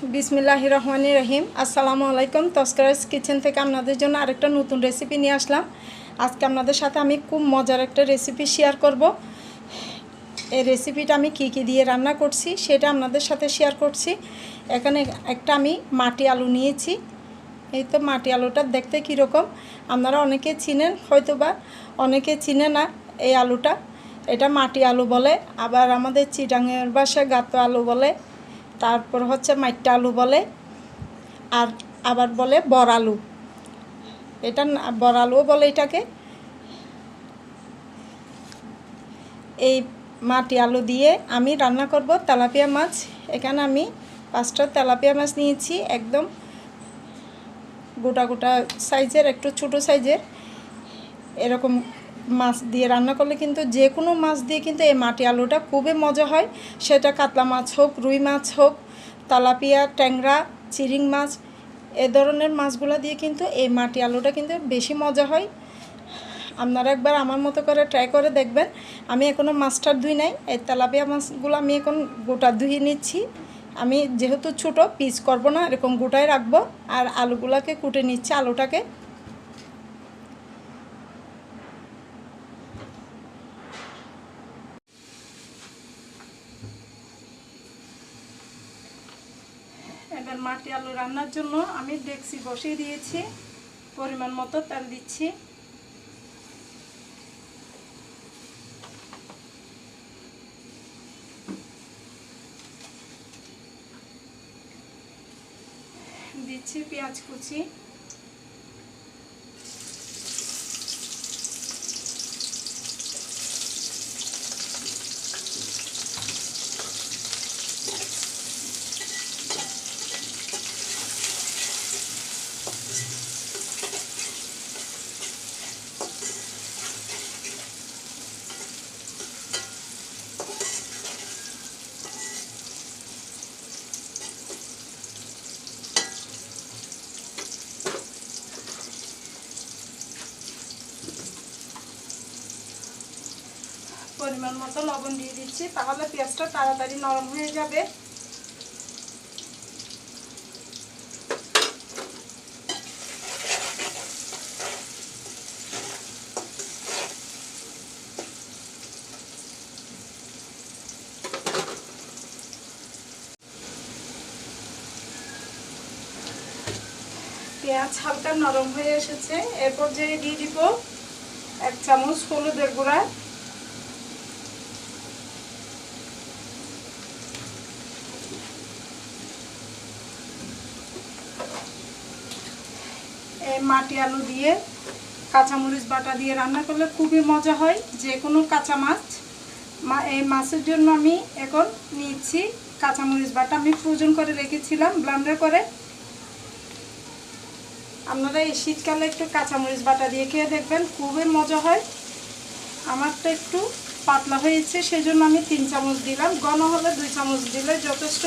বিসমিল্লাহ রহমান রহিম। আসসালামু আলাইকুম। তস্করাস কিচেন থেকে আপনাদের জন্য আরেকটা নতুন রেসিপি নিয়ে আসলাম। আজকে আপনাদের সাথে আমি খুব মজার একটা রেসিপি শেয়ার করব। এই রেসিপিটা আমি কি কি দিয়ে রান্না করছি সেটা আপনাদের সাথে শেয়ার করছি। এখানে একটা আমি মাটি আলু নিয়েছি। এই তো মাটি আলুটা দেখতে কীরকম। আপনারা অনেকে চিনেন হয়তো বা অনেকে চিনে না এই আলুটা। এটা মাটি আলু বলে, আবার আমাদের চিটাঙের বাসায় গাতো আলু বলে। তারপর হচ্ছে মাইটা আলু বলে, আর আবার বলে বড় আলু। এটা না- বড় আলুও বলে এটাকে। এই মাটি আলু দিয়ে আমি রান্না করব তেলাপিয়া মাছ। এখানে আমি পাঁচটা তেলাপিয়া মাছ নিয়েছি, একদম গোটা গোটা সাইজের, একটু ছোটো সাইজের। এরকম মাছ দিয়ে রান্না করলে কিন্তু যে কোনো মাছ দিয়ে কিন্তু এই মাটি আলুটা খুবই মজা হয়। সেটা কাতলা মাছ হোক, রুই মাছ হোক, তালাপিয়া, ট্যাংরা, চিরিং মাছ, এ ধরনের মাছগুলো দিয়ে কিন্তু এই মাটি আলুটা কিন্তু বেশি মজা হয়। আপনারা একবার আমার মতো করে ট্রাই করে দেখবেন। আমি এখনও মাছটার ধুই নাই। এই তেলাপিয়া মাছগুলো আমি এখন গোটা ধুয়ে নিচ্ছি। আমি যেহেতু ছোটো, পিস করব না, এরকম গোটায় রাখব। আর আলুগুলোকে কুটে নিচ্ছি, আলুটাকে। এবার মাটি আলু রান্নার জন্য আমি ডেক্সি বসিয়ে দিয়েছি। পরিমাণ মতো তেল দিচ্ছি। দিচ্ছি পেঁয়াজ কুচি। পরিমাণ মতো লবণ দিয়ে দিচ্ছি, তাহলে পেঁয়াজটা তাড়াতাড়ি নরম হয়ে যাবে। পেঁয়াজ হালকা নরম হয়ে এসেছে, এরপর যে দিয়ে দিব এক চামচ হলুদের গুঁড়া। মাটি আলু দিয়ে কাঁচামরিচ বাটা দিয়ে রান্না করলে খুবই মজা হয়, যে কোনো কাঁচা মাছ। মা, এই মাছের জন্য আমি এখন নিচ্ছি কাঁচামরিচ বাটা। আমি ফ্রোজন করে রেখেছিলাম, ব্লান্ডার করে। আপনারা এই শীতকালে একটু কাঁচামরিচ বাটা দিয়ে খেয়ে দেখবেন, খুবই মজা হয়। আমারটা একটু পাতলা হয়েছে সেই জন্য আমি তিন চামচ দিলাম। ঘন হলে দুই চামচ দিলে যথেষ্ট।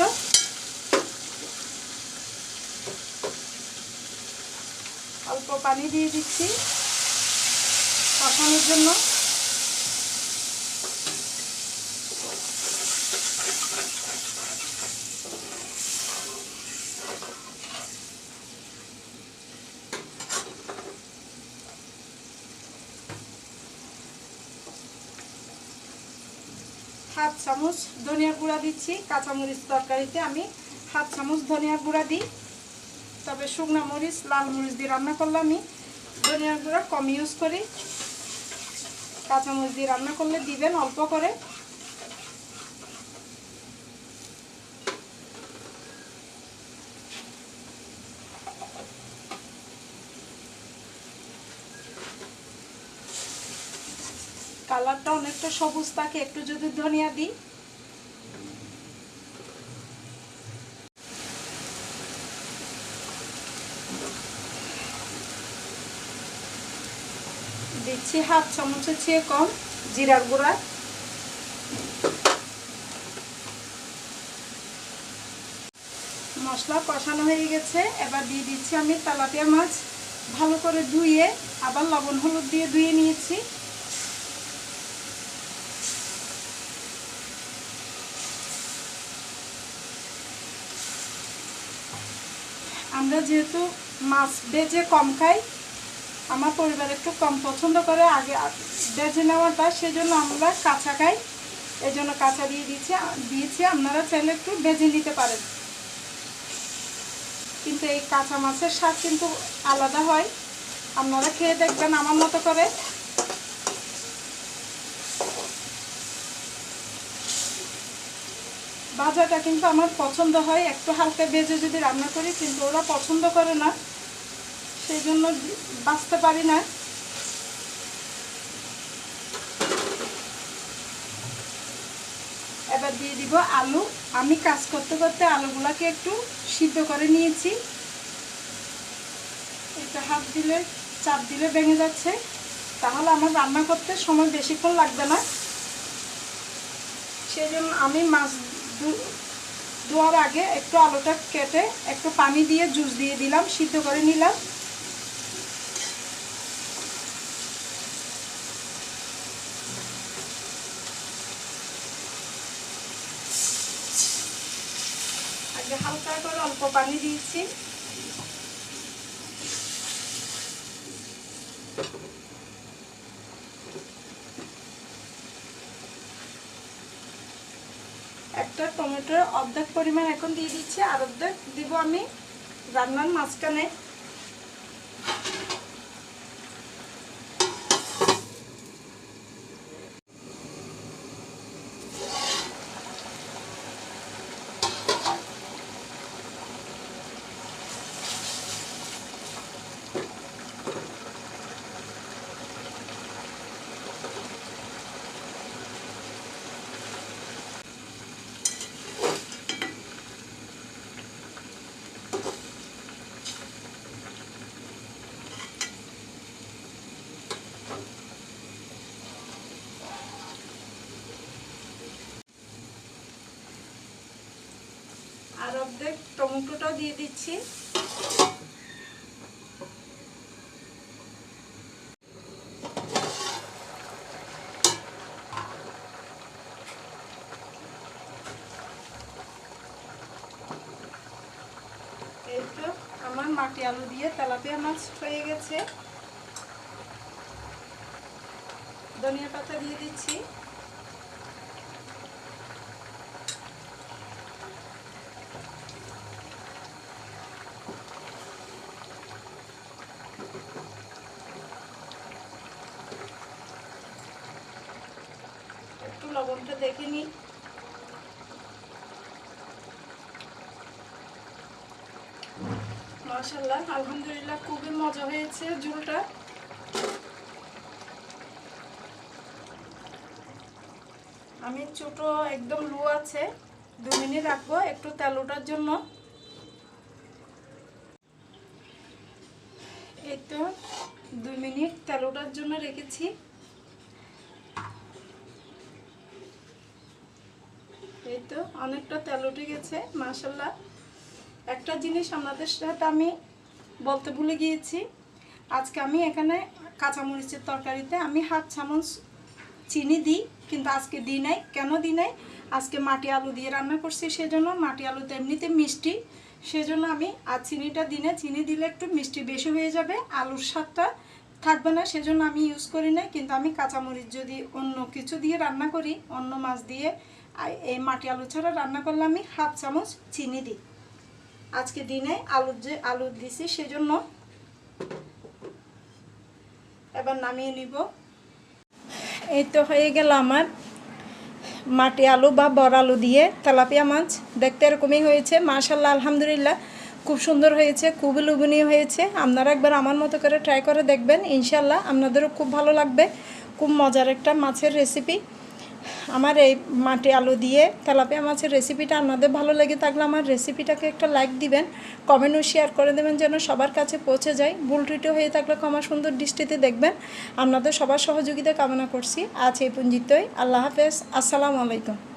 অল্প পানি দিয়ে দিচ্ছি। কষানোর জন্য। হাফ চামচ ধনিয়ার গুঁড়া দিচ্ছি। কাঁচামরিচ তরকারিতে আমি হাফ চামচ ধনিয়ার গুঁড়া দিই। তবে শুকনো মরিচ, লাল মরিচ দিয়ে রান্না করলে আমি। ধনিয়ার গুঁড়া কম ইউজ করি। কাঁচামরিচ দিয়ে রান্না করলে দিবেন অল্প করে। কালারটা অনেকটা সবুজ থাকে, একটু যদি ধনিয়া দিই। দিচ্ছি হাফ চামচের চেয়ে কম, জিরার গুঁড়া। মশলা কষানো হয়ে গেছে, এবার দিয়ে দিচ্ছি আমি তেলাপিয়া মাছ। ভালো করে ধুয়ে আবার লবণ হলুদ দিয়ে ধুয়ে নিয়েছি। আমরা যেহেতু মাছ বেজে কম খাই, আমার পরিবার একটু কম পছন্দ করে, আগে বেজে নেওয়ার নেওয়াটা সেজন্য আমরা কাঁচা খাই। এই জন্য কাঁচা দিয়ে দিয়েছি দিয়েছি, আপনারা চাইলে একটু বেজে নিতে পারেন। কিন্তু এই কাঁচা মাছের স্বাদ কিন্তু আলাদা হয়। আপনারা খেয়ে দেখবেন আমার মতো করে। ভাজাটা কিন্তু আমার পছন্দ হয়। একটু হালকা ভেজে যদি রান্না করি, কিন্তু ওরা পছন্দ করে না। সেই জন্য বাঁচতে পারি না। এবার দিয়ে দিব আলু। আমি কাজ করতে করতে আলুগুলাকে একটু সিদ্ধ করে নিয়েছি। এটা হাত দিলে, চাপ দিলে ভেঙে যাচ্ছে। তাহলে আমার রান্না করতে সময় বেশিক্ষণ লাগবে না। সেই জন্য আমি মাছ ধোয়ার আগে একটু আলুটা কেটে একটু পানি দিয়ে জুস দিয়ে দিলাম, সিদ্ধ করে নিলাম। হালকা করে অল্প পানি দিয়েছি। একটা টমেটোর অর্ধেক পরিমাণ এখন দিয়ে দিচ্ছি আর অর্ধেক দিব আমি রান্নার মাঝখানে আর অর্ধেক টমেটোটাও দিয়ে দিচ্ছি। এই তো আমার মাটি আলু দিয়ে তেলাপিয়া মাছ হয়ে গেছে। ধনিয়া পাতা দিয়ে দিচ্ছি একটু লবণটা দেখে নিই মাশাল্লাহ আলহামদুলিল্লাহ খুবই মজা হয়েছে ঝোলটা। আমি ছোট, একদম লো আছে দু মিনিট রাখব একটু তেল ওঠার জন্য। এই তো, দুই মিনিট তেল ওঠার জন্য রেখেছি। এই তো, অনেকটা তেল উঠে গেছে মাসাল্লাহ একটা জিনিস আপনাদের সাথে আমি বলতে ভুলে গিয়েছি। আজকে আমি এখানে কাঁচামরিচের তরকারিতে আমি হাফ চামচ চিনি দিই, কিন্তু আজকে দিই নাই। কেন দিই নাই? আজকে মাটি আলু দিয়ে রান্না করছি, সেজন্য মাটি আলুতে এমনিতে মিষ্টি। সেজন্য আমি আর চিনিটা দিনে চিনি দিলে একটু মিষ্টি বেশি হয়ে যাবে, আলুর স্বাদটা থাকবে না, সেজন্য আমি ইউজ করি না কিন্তু আমি কাঁচামরিচ যদি অন্য কিছু দিয়ে রান্না করি, অন্য মাছ দিয়ে এই মাটি আলু ছাড়া রান্না করলে আমি হাফ চামচ চিনি দিই। আজকে দিনে আলুর যে আলু দিছি সেজন্য এবার নামিয়ে নিব। এই তো হয়ে গেল আমার মাটি আলু বা বড় আলু দিয়ে তেলাপিয়া মাছ। দেখতে এরকমই হয়েছে মাশাল্লাহ আলহামদুলিল্লাহ, খুব সুন্দর হয়েছে, খুবই লোভনীয় হয়েছে। আপনারা একবার আমার মতো করে ট্রাই করে দেখবেন ইনশাল্লাহ আপনাদেরও খুব ভালো লাগবে। খুব মজার একটা মাছের রেসিপি আমার এই মাটি আলু দিয়ে তেলাপিয়া মাছের রেসিপিটা আপনাদের ভালো লেগে থাকলে আমার রেসিপিটাকে একটা লাইক দিবেন কমেন্টও শেয়ার করে দেবেন যেন সবার কাছে পৌঁছে যায়। ভুল টুইটও হয়ে থাকলে ক্ষমা সুন্দর দৃষ্টিতে দেখবেন। আপনাদের সবার সহযোগিতা কামনা করছি। আজ এই পুঞ্জিতই আল্লাহ হাফেজ। আসসালামু আলাইকুম।